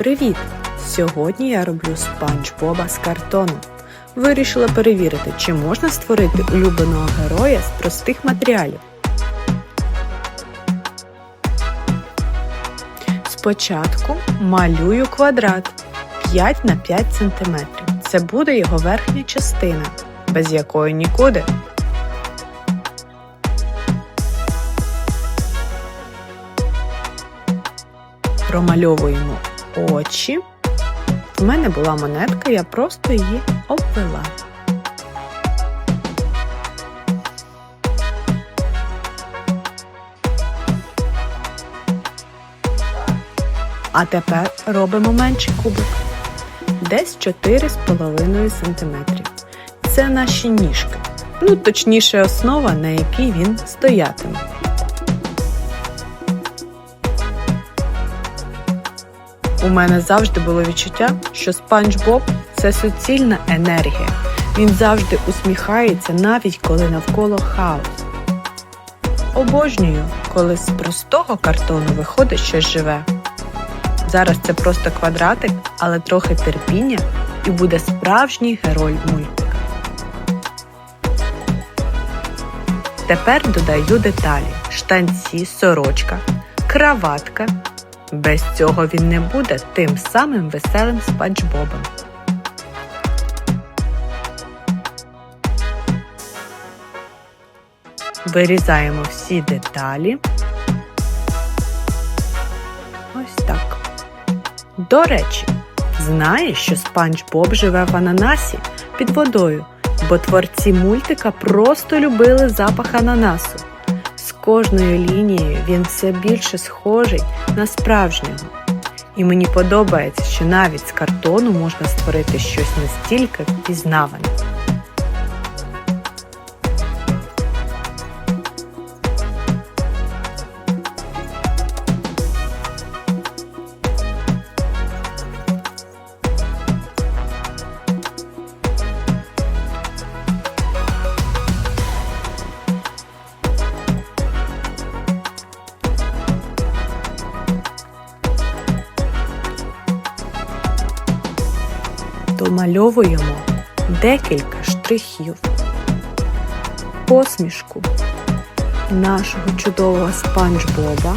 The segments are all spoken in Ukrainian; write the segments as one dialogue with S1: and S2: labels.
S1: Привіт! Сьогодні я роблю спанч Боба з картону. Вирішила перевірити, чи можна створити улюбленого героя з простих матеріалів. Спочатку малюю квадрат 5 на 5 см. Це буде його верхня частина, без якої нікуди. Промальовуємо очі. В мене була монетка, я просто її обвела. А тепер робимо менший кубик. Десь 4,5 см. Це наші ніжки. Ну, точніше, основа, на якій він стоятиме. У мене завжди було відчуття, що спанч Боб це суцільна енергія. Він завжди усміхається, навіть коли навколо хаос. Обожнюю, коли з простого картону виходить щось живе. Зараз це просто квадратик, але трохи терпіння і буде справжній герой мультика. Тепер додаю деталі: штанці, сорочка, краватка. Без цього він не буде тим самим веселим спанч Бобом. Вирізаємо всі деталі. Ось так. До речі, знаєш, що спанч Боб живе в ананасі під водою, бо творці мультика просто любили запах ананасу. Кожною лінією він все більше схожий на справжнього. І мені подобається, що навіть з картону можна створити щось настільки впізнаване. Домальовуємо декілька штрихів, посмішку нашого чудового спанч Боба,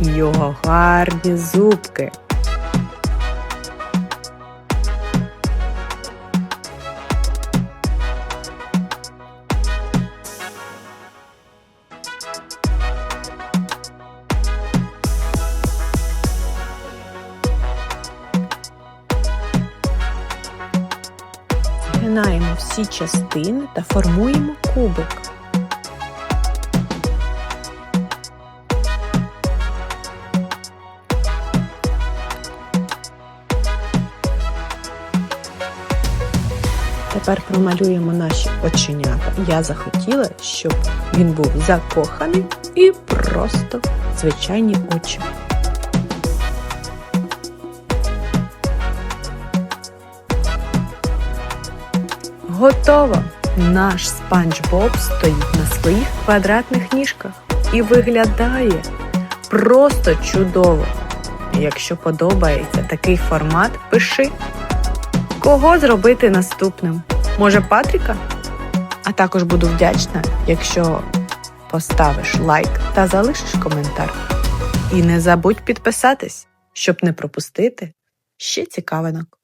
S1: його гарні зубки. Згинаємо всі частини та формуємо кубик. Тепер промалюємо наші оченята. Я захотіла, щоб він був закоханий і просто звичайні очі. Готово! Наш спанч Боб стоїть на своїх квадратних ніжках і виглядає просто чудово. Якщо подобається такий формат, пиши. Кого зробити наступним? Може, Патріка? А також буду вдячна, якщо поставиш лайк та залишиш коментар. І не забудь підписатись, щоб не пропустити ще цікавинок.